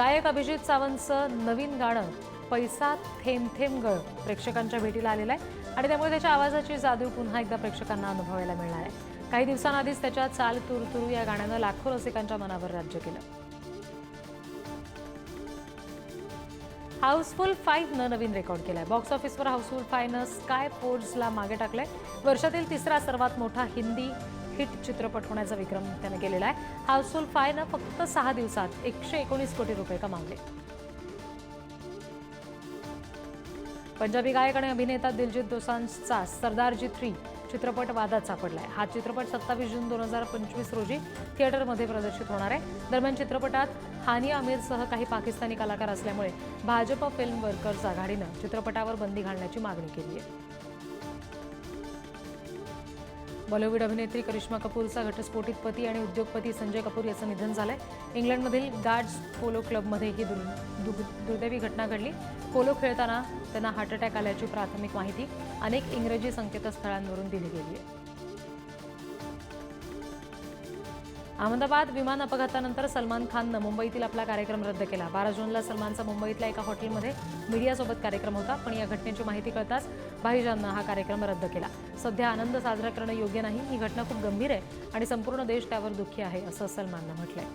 गायक अभिजित सावंतचं नवीन गाणं पैसा थेंब थेंब गळ प्रेक्षकांच्या भेटीला आलेलं आहे. आणि त्यामुळे त्याच्या आवाजाची जादू पुन्हा एकदा प्रेक्षकांना अनुभवायला मिळणार आहे. काही दिवसांआधीच त्याच्या चाल तुर तुरु या गाण्यानं लाखो रसिकांच्या मनावर राज्य केलं. हाऊसफुल फाईव्हनं नवीन रेकॉर्ड केलाय. बॉक्स ऑफिसवर हाऊसफुल फायनं स्काय फोर्सला मागे टाकलंय. वर्षातील तिसरा सर्वात मोठा हिंदी हिट चित्रपट होण्याचा विक्रम त्याने केलेला आहे. हाऊसफुल फायनं फक्त सहा दिवसात एकशे एकोणीस कोटी रुपये कमावले. पंजाबी गायक आणि अभिनेता दिलजित दोसांजचा सरदारजी थ्री चित्रपट वादात सापडलाय. हा चित्रपट सत्तावीस जून दोन हजार पंचवीस रोजी थिएटरमध्ये प्रदर्शित होणार आहे. दरम्यान चित्रपटात हानिया आमिरसह काही पाकिस्तानी कलाकार असल्यामुळे भाजप फिल्म वर्कर्स आघाडीनं चित्रपटावर बंदी घालण्याची मागणी केली आहे. बॉलिवूड अभिनेत्री करिश्मा कपूरचा घटस्फोटित पती आणि उद्योगपती संजय कपूर याचं निधन झालंय. इंग्लंडमधील गार्ड्स पोलो क्लबमध्ये ही दुर् दुर्दैवी घटना घडली. पोलो खेळताना त्यांना हार्ट अटॅक आल्याची प्राथमिक माहिती अनेक इंग्रजी संकेतस्थळांवरून दिली गेली आहे. अहमदाबाद विमान अपघातानंतर सलमान खाननं मुंबईतील आपला कार्यक्रम रद्द केला. बारा जूनला सलमानचा मुंबईतल्या एका हॉटेलमध्ये मीडियासोबत कार्यक्रम होता पण या घटनेची माहिती कळताच भाईजाननं हा कार्यक्रम रद्द केला. सध्या आनंद साजरा करणं योग्य नाही ही घटना खूप गंभीर आहे आणि संपूर्ण देश त्यावर दुःखी आहे असं सलमाननं म्हटलंय.